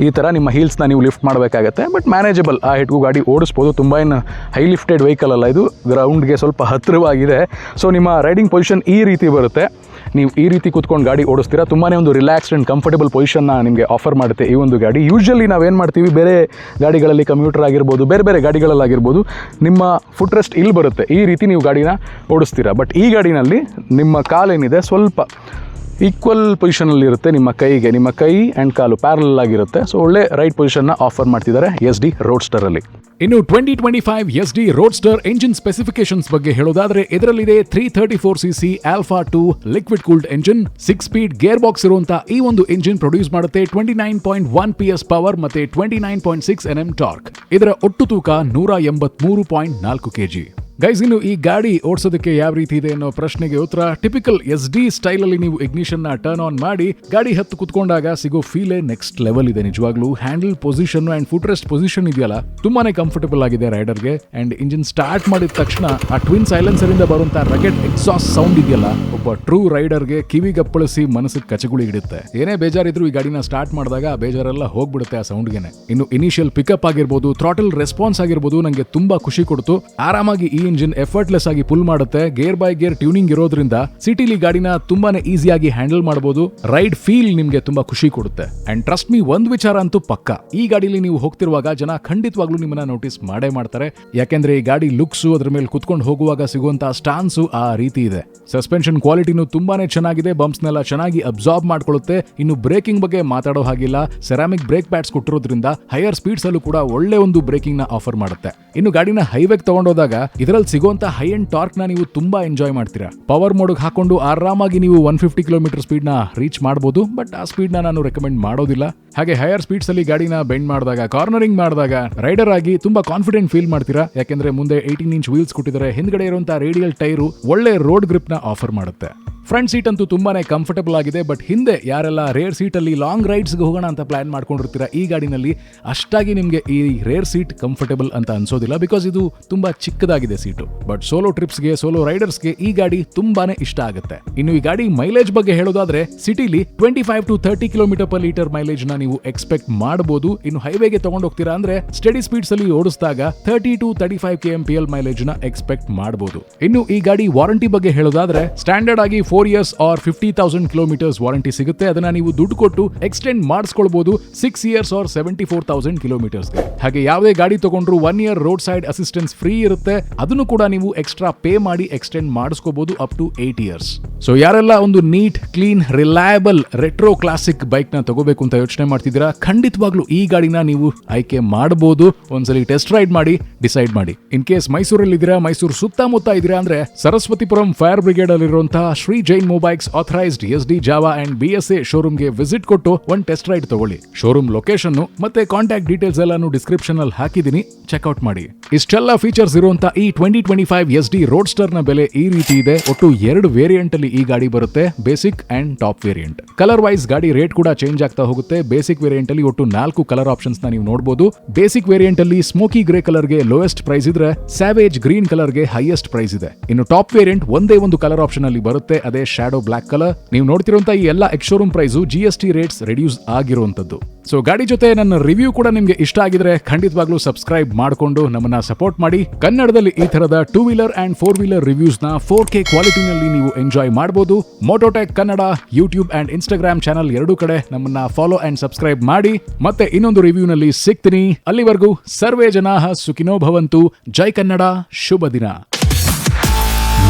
ಈ ಥರ ನಿಮ್ಮ ಹೀಲ್ಸ್ನ ನೀವು ಲಿಫ್ಟ್ ಮಾಡಬೇಕಾಗತ್ತೆ ಬಟ್ ಮ್ಯಾನೇಜಬಲ್ ಆ ಹೈಟ್ಗೂ ಗಾಡಿ ಓಡಿಸ್ಬೋದು. ತುಂಬ ಏನು ಹೈ ಲಿಫ್ಟೆಡ್ ವೆಹಿಕಲ್ ಅಲ್ಲ ಇದು. ಗ್ರೌಂಡ್ಗೆ ಸ್ವಲ್ಪ ಹತ್ತಿರವಾಗಿದೆ. ಸೊ ನಿಮ್ಮ ರೈಡಿಂಗ್ ಪೊಸಿಷನ್ ಈ ರೀತಿ ಬರುತ್ತೆ. ನೀವು ಈ ರೀತಿ ಕೂತ್ಕೊಂಡು ಗಾಡಿ ಓಡಿಸ್ತೀರಾ? ತುಂಬಾ ಒಂದು ರಿಲ್ಯಾಕ್ಸ್ಡ್ ಆ್ಯಂಡ್ ಕಂಫರ್ಟಬಲ್ ಪೊಸಿಷನ್ನ ನಿಮಗೆ ಆಫರ್ ಮಾಡುತ್ತೆ ಈ ಒಂದು ಗಾಡಿ. ಯೂಶ್ವಲಿ ನಾವೇನು ಮಾಡ್ತೀವಿ, ಬೇರೆ ಗಾಡಿಗಳಲ್ಲಿ ಕಮ್ಯೂಟರ್ ಆಗಿರ್ಬೋದು, ಬೇರೆ ಬೇರೆ ಗಾಡಿಗಳಲ್ಲಾಗಿರ್ಬೋದು, ನಿಮ್ಮ ಫುಟ್ ರೆಸ್ಟ್ ಇಲ್ಲಿ ಬರುತ್ತೆ. ಈ ರೀತಿ ನೀವು ಗಾಡಿನ ಓಡಿಸ್ತೀರಾ. ಬಟ್ ಈ ಗಾಡಿನಲ್ಲಿ ನಿಮ್ಮ ಕಾಲೇನಿದೆ ಸ್ವಲ್ಪ ಈಕ್ವಲ್ ಪೊಸಿಷನಲ್ಲಿರುತ್ತೆ ನಿಮ್ಮ ಕೈಗೆ. ನಿಮ್ಮ ಕೈ ಆ್ಯಂಡ್ ಕಾಲು ಪ್ಯಾರಲ್ ಆಗಿರುತ್ತೆ. ಸೊ ಒಳ್ಳೆ ರೈಟ್ ಪೊಸಿಷನ್ನ ಆಫರ್ ಮಾಡ್ತಿದ್ದಾರೆ ಎಸ್ ಡಿ ರೋಡ್ಸ್ಟರಲ್ಲಿ ಇನ್ನು twenty twenty five S D roadster engine specifications ಬಗ್ಗೆ ಹೇಳೋದಾದ್ರೆ ಇದರಲ್ಲಿದೆ three thirty four C C alpha two liquid cooled engine six speed gear box ಇರುವಂತಹ ಈ ಒಂದು ಇಂಜಿನ್ ಪ್ರೊಡ್ಯೂಸ್ ಮಾಡುತ್ತೆ twenty nine point one P S power ಮತ್ತೆ twenty nine point six N M torque ಇದರ ಒಟ್ಟು ತೂಕ ನೂರ ಎಂಬತ್ಮೂರು ಪಾಯಿಂಟ್ ನಾಲ್ಕು ಕೆಜಿ ಗೈಸ್ ಇನ್ನು ಈ ಗಾಡಿ ಓಡಿಸೋದಕ್ಕೆ ಯಾವ ರೀತಿ ಇದೆ ಅನ್ನೋ ಪ್ರಶ್ನೆಗೆ ಉತ್ತರ ಟಿಪಿಕಲ್ ಎಸ್ ಡಿ ಸ್ಟೈಲ್ ಅಲ್ಲಿ ನೀವು ಇಗ್ನಿಷನ್ನ ಟರ್ನ್ ಆನ್ ಮಾಡಿ, ಗಾಡಿ ಹತ್ತು ಕುತ್ಕೊಂಡಾಗ ಸಿಗೋ ಫೀಲೇ ನೆಕ್ಸ್ಟ್ ಲೆವೆಲ್ ಇದೆ. ನಿಜವಾಗ್ಲೂ handle position and foot rest position ಇದೆಯಲ್ಲ, ತುಂಬಾನೇ ಕಂಫರ್ಟಬಲ್ ಆಗಿದೆ ರೈಡರ್ಗೆ ಅಂಡ್ ಇಂಜಿನ್ ಸ್ಟಾರ್ಟ್ ಮಾಡಿದ ತಕ್ಷಣ ಆ ಟ್ವಿನ್ ಸೈಲೆನ್ಸರ್ ಇಂದ ಬರುವಂತ ರಕೆಟ್ ಎಕ್ಸಾಸ್ಟ್ ಸೌಂಡ್ ಇದೆಯಲ್ಲ, ಒಬ್ಬ ಟ್ರೂ ರೈಡರ್ಗೆ ಕಿವಿಗಪ್ಪಳಿಸಿ ಮನಸ್ಸಿಗೆ ಕಚಗುಳಿ ಇಡುತ್ತೆ ಏನೇ ಬೇಜಾರಿದ್ರು ಈ ಗಾಡಿನ ಸ್ಟಾರ್ಟ್ ಮಾಡಿದಾಗ ಆ ಬೇಜಾರೆಲ್ಲ ಹೋಗ್ಬಿಡುತ್ತೆ ಆ ಸೌಂಡ್ಗೆನೆ ಇನ್ನು ಇನಿಷಿಯಲ್ ಪಿಕಪ್ ಆಗಿರ್ಬೋದು ಥ್ರಾಟಲ್ ರೆಸ್ಪಾನ್ಸ್ ಆಗಿರ್ಬೋದು, ನಂಗೆ ತುಂಬಾ ಖುಷಿ ಕೊಡ್ತು. ಆರಾಮಾಗಿ ಈ ಇಂಜಿನ್ ಎಫರ್ಟ್ಲೆಸ್ ಆಗಿ ಪುಲ್ ಮಾಡುತ್ತೆ. ಗೇರ್ ಬೈ ಗೇರ್ ಟ್ಯೂನಿಂಗ್ ಇರೋದ್ರಿಂದ ಸಿಟಿಲಿ ಗಾಡಿನ ತುಂಬಾನೇ ಈಸಿಯಾಗಿ ಹ್ಯಾಂಡಲ್ ಮಾಡಬಹುದು ರೈಡ್ ಫೀಲ್ ನಿಮ್ಗೆ ತುಂಬಾ ಖುಷಿ ಕೊಡುತ್ತೆ. ಅಂಡ್ ಟ್ರಸ್ಟ್ ಮೀ ಒಂದ್ ವಿಚಾರ ಅಂತೂ ಪಕ್ಕ. ಈ ಗಾಡಿಲಿ ನೀವು ಹೋಗ್ತಿರುವಾಗ ಜನ ಖಂಡಿತವಾಗ್ಲೂ ನಿಮ್ಮನ್ನ ನೋಟಿಸ್ ಮಾಡೇ ಮಾಡ್ತಾರೆ. ಯಾಕೆಂದ್ರೆ ಈ ಗಾಡಿ ಲುಕ್ಸ್ ಅದ್ರ ಮೇಲೆ ಕುತ್ಕೊಂಡು ಹೋಗುವಾಗ ಸಿಗುವಂತ ಸ್ಟಾನ್ಸು ಆ ರೀತಿ ಇದೆ. ಸಸ್ಪೆನ್ಷನ್ ಕ್ವಾಲಿಟಿನೂ ತುಂಬಾನೇ ಚೆನ್ನಾಗಿದೆ. ಬಂಪ್ಸ್ನೆಲ್ಲ ಚೆನ್ನಾಗಿ ಅಬ್ಸಾರ್ಬ್ ಮಾಡ್ಕೊಳ್ಳುತ್ತೆ. ಇನ್ನು ಬ್ರೇಕಿಂಗ್ ಬಗ್ಗೆ ಮಾತಾಡೋ ಹಾಗಿಲ್ಲ. ಸೆರಾಮಿಕ್ ಬ್ರೇಕ್ ಪ್ಯಾಡ್ಸ್ ಕೊಟ್ಟಿರೋದ್ರಿಂದ ಹೈಯರ್ ಸ್ಪೀಡ್ಸ್ ಅಲ್ಲೂ ಕೂಡ ಒಳ್ಳೆ ಒಂದು ಬ್ರೇಕಿಂಗ್ನ ಆಫರ್ ಮಾಡುತ್ತೆ. ಇನ್ನು ಗಾಡಿನ ಹೈವೇಗ್ ತಗೊಂಡೋದಾಗ ಇದರಲ್ಲಿ ಸಿಗುವಂತ ಹೈ ಅಂಡ್ ಟಾರ್ಕ್ನ ನೀವು ತುಂಬಾ ಎಂಜಾಯ್ ಮಾಡ್ತೀರಾ. ಪವರ್ ಮೋಡ್ ಹಾಕೊಂಡು ಆರಾಮಾಗಿ ನೀವು ಒನ್ ಫಿಫ್ಟಿ ಕಿಲೋಮೀಟರ್ ಸ್ಪೀಡ್ನ ರೀಚ್ ಮಾಡಬಹುದು ಬಟ್ ಆ ಸ್ಪೀಡ್ನ ನಾನು ರೆಕಮೆಂಡ್ ಮಾಡೋದಿಲ್ಲ. ಹಾಗೆ ಹೈಯರ್ ಸ್ಪೀಡ್ಸ್ ಅಲ್ಲಿ ಗಾಡಿನ ಬೆಂಡ್ ಮಾಡಿದಾಗ ಕಾರ್ನರಿಂಗ್ ಮಾಡಿದಾಗ ರೈಡರ್ ಆಗಿ ತುಂಬಾ ಕಾನ್ಫಿಡೆಂಟ್ ಫೀಲ್ ಮಾಡ್ತೀರಾ. ಯಾಕೆಂದ್ರೆ ಮುಂದೆ ಏಯ್ಟೀನ್ ಇಂಚ್ ವೀಲ್ಸ್ ಕೊಟ್ಟಿದ್ದಾರೆ, ಹಿಂದ್ಗಡೆ ಇರುವಂತಹ ರೇಡಿಯಲ್ ಟೈರು ಒಳ್ಳೆ ರೋಡ್ ಗ್ರಿಪ್ನ ಆಫರ್ ಮಾಡುತ್ತೆ. ಫ್ರಂಟ್ ಸೀಟ್ ಅಂತೂ ತುಂಬಾನೇ ಕಂಫರ್ಟಬಲ್ ಆಗಿದೆ ಬಟ್ ಹಿಂದೆ ಯಾರೆಲ್ಲ ರೇರ್ ಸೀಟಲ್ಲಿ ಲಾಂಗ್ ರೈಡ್ಸ್ಗೆ ಹೋಗೋಣ ಅಂತ ಪ್ಲಾನ್ ಮಾಡ್ಕೊಂಡಿರ್ತೀರಾ, ಈ ಗಾಡಿನಲ್ಲಿ ಅಷ್ಟಾಗಿ ನಿಮಗೆ ಈ ರೇರ್ ಸೀಟ್ ಕಂಫರ್ಟಬಲ್ ಅಂತ ಅನ್ಸೋದಿಲ್ಲ ಬಿಕಾಸ್ ಇದು ತುಂಬಾ ಚಿಕ್ಕದಾಗಿದೆ ಸೀಟು ಬಟ್ ಸೋಲೋ ಟ್ರಿಪ್ಸ್ಗೆ ಸೋಲೋ ರೈಡರ್ಸ್ಗೆ ಈ ಗಾಡಿ ತುಂಬಾನೇ ಇಷ್ಟ ಆಗುತ್ತೆ. ಇನ್ನು ಈ ಗಾಡಿ ಮೈಲೇಜ್ ಬಗ್ಗೆ ಹೇಳೋದಾದ್ರೆ ಸಿಟಿಲಿ twenty five to thirty kilometre per litre ಮೈಲೇಜ್ನ ನೀವು ಎಕ್ಸ್ಪೆಕ್ಟ್ ಮಾಡಬಹುದು ಇನ್ನು ಹೈವೇಗೆ ತಗೊಂಡೋಗ್ತೀರಾ ಅಂದ್ರೆ ಸ್ಟಡಿ ಸ್ಪೀಡ್ಸ್ ಅಲ್ಲಿ ಓಡಿಸಿದಾಗ thirty to thirty five K M P L ಮೈಲೇಜ್ನ expect ಮಾಡಬಹುದು ಇನ್ನು ಈ ಗಾಡಿ ವಾರಂಟಿ ಬಗ್ಗೆ ಹೇಳೋದಾದ್ರೆ ಸ್ಟ್ಯಾಂಡರ್ಡ್ ಆಗಿ years or fifty thousand kilometres warranty ಸಿಗುತ್ತೆ. ಅದನ್ನ ನೀವು ದುಡ್ಡು ಕೊಟ್ಟು extend ಮಾಡಿಸ್ಕೊಳ್ಬಹುದು six years or seventy four thousand kilometres ಹಾಗೆ ಯಾವುದೇ ಗಾಡಿ ತಗೊಂಡ್ರು one year road side assistance free ಇರುತ್ತೆ. ಅದನ್ನು ಕೂಡ ನೀವು ಎಕ್ಸ್ಟ್ರಾ ಪೇ ಮಾಡಿ extend ಮಾಡಿಸ್ಕೋಬಹುದು up to eight years so ಯಾರೆಲ್ಲ ಒಂದು neat clean reliable retro classic ಬೈಕ್ನ ತಗೋಬೇಕು ಅಂತ ಯೋಚನೆ ಮಾಡ್ತಿದ್ದೀರಾ? ಖಂಡಿತವಾಗ್ಲೂ ಈ ಗಾಡಿನ ನೀವು ಆಯ್ಕೆ ಮಾಡಬಹುದು ಒಂದ್ಸಲಿ ಟೆಸ್ಟ್ ರೈಡ್ ಮಾಡಿ ಡಿಸೈಡ್ ಮಾಡಿ. ಇನ್ ಕೇಸ್ ಮೈಸೂರಲ್ಲಿ ಇದ್ದೀರಾ ಮೈಸೂರು ಸುತ್ತಮುತ್ತ ಇದ್ದೀರಾ ಅಂದ್ರೆ ಸರಸ್ವತಿಪುರಂ ಫೈರ್ ಬ್ರಿಗೇಡ್ ಅಲ್ಲಿರುವಂತಹ Shri Jain mobiles authorised S D Jawa and B S A ಶೋರೂಮ್ಗೆ visit ಕೊಟ್ಟು ಒಂದು ಟೆಸ್ಟ್ ರೈಡ್ ತಗೊಳ್ಳಿ. ಶೋರೂಮ್ ಲೊಕೇಶನ್ ಮತ್ತೆ ಕಾಂಟ್ಯಾಕ್ಟ್ ಡೀಟೇಲ್ಸ್ ಎಲ್ಲಾನು ಡಿಸ್ಕ್ರಿಪ್ಷನ್ ಅಲ್ಲಿ ಹಾಕಿದೀನಿ ಚೆಕ್ಔಟ್ ಮಾಡಿ. ಇಷ್ಟೆಲ್ಲ ಫೀಚರ್ಸ್ ಇರುವಂತ ಈ twenty twenty five S D ರೋಡ್ಸ್ಟರ್ನ ಬೆಲೆ ಈ ರೀತಿ ಇದೆ. ಒಟ್ಟು ಎರಡು ವೇರಿಯಂಟ್ ಅಲ್ಲಿ ಈ ಗಾಡಿ ಬರುತ್ತೆ. Basic and top variant colour wise ಗಾಡಿ ರೇಟ್ ಕೂಡ ಚೇಂಜ್ ಆಗ್ತಾ ಹೋಗುತ್ತೆ. ಬೇಸಿಕ್ ವೇರಿಯಂಟ್ ಅಲ್ಲಿ ಒಟ್ಟು ನಾಲ್ಕು ಕಲರ್ ಆಪ್ಷನ್ಸ್ನ ನೀವು ನೋಡಬಹುದು ಬೇಸಿಕ್ ವೇರಿಯಂಟ್ ಅಲ್ಲಿ ಸ್ಮೋಕಿ ಗ್ರೇ ಕಲರ್ಗೆ ಲೋಯೆಸ್ಟ್ ಪ್ರೈಸ್ ಇದ್ರೆ ಸ್ಯಾವೇಜ್ ಗ್ರೀನ್ ಕಲರ್ಗೆ ಹೈಯೆಸ್ಟ್ ಪ್ರೈಸ್ ಇದೆ. ಇನ್ನು ಟಾಪ್ ವೇರಿಯಂಟ್ ಒಂದೇ ಒಂದು ಕಲರ್ ಆಪ್ಷನ್ ಅಲ್ಲಿ ಬರುತ್ತೆ. ಅದೇ ಶಾಡೋ ಬ್ಲಾಕ್ ಕಲರ್ ನೀವು ನೋಡ್ತಿರುವಂತ ಈ ಎಲ್ಲ ex showroom price G T rates reduce ಆಗಿರುವಂತದ್ದು. ಸೊ ಗಾಡಿ ಜೊತೆ ನನ್ನ ರಿವ್ಯೂ ಕೂಡ ನಿಮಗೆ ಇಷ್ಟ ಆಗಿದ್ರೆ ಖಂಡಿತವಾಗ್ಲೂ ಸಬ್ಸ್ಕ್ರೈಬ್ ಮಾಡಿಕೊಂಡು ನಮ್ಮನ್ನ ಸಪೋರ್ಟ್ ಮಾಡಿ. ಕನ್ನಡದಲ್ಲಿ ಈ ತರದ two wheeler and four wheeler ರಿವ್ಯೂಸ್ನ four K ಕ್ವಾಲಿಟಿನಲ್ಲಿ ನೀವು ಎಂಜಾಯ್ ಮಾಡಬಹುದು Mototech Kannada YouTube and Instagram channel ಎರಡೂ ಕಡೆ ನಮ್ಮನ್ನ ಫಾಲೋ ಅಂಡ್ ಸಬ್ಸ್ಕ್ರೈಬ್ ಮಾಡಿ. ಮತ್ತೆ ಇನ್ನೊಂದು ರಿವ್ಯೂನಲ್ಲಿ ಸಿಗ್ತೀನಿ. ಅಲ್ಲಿವರೆಗೂ ಸರ್ವೇ ಜನಾಹ ಸುಖಿನೋ ಭವಂತು. ಜೈ ಕನ್ನಡ, ಶುಭ ದಿನ.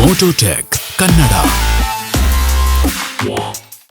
ಮೋಟೋಟೆಕ್ ಕನ್ನಡ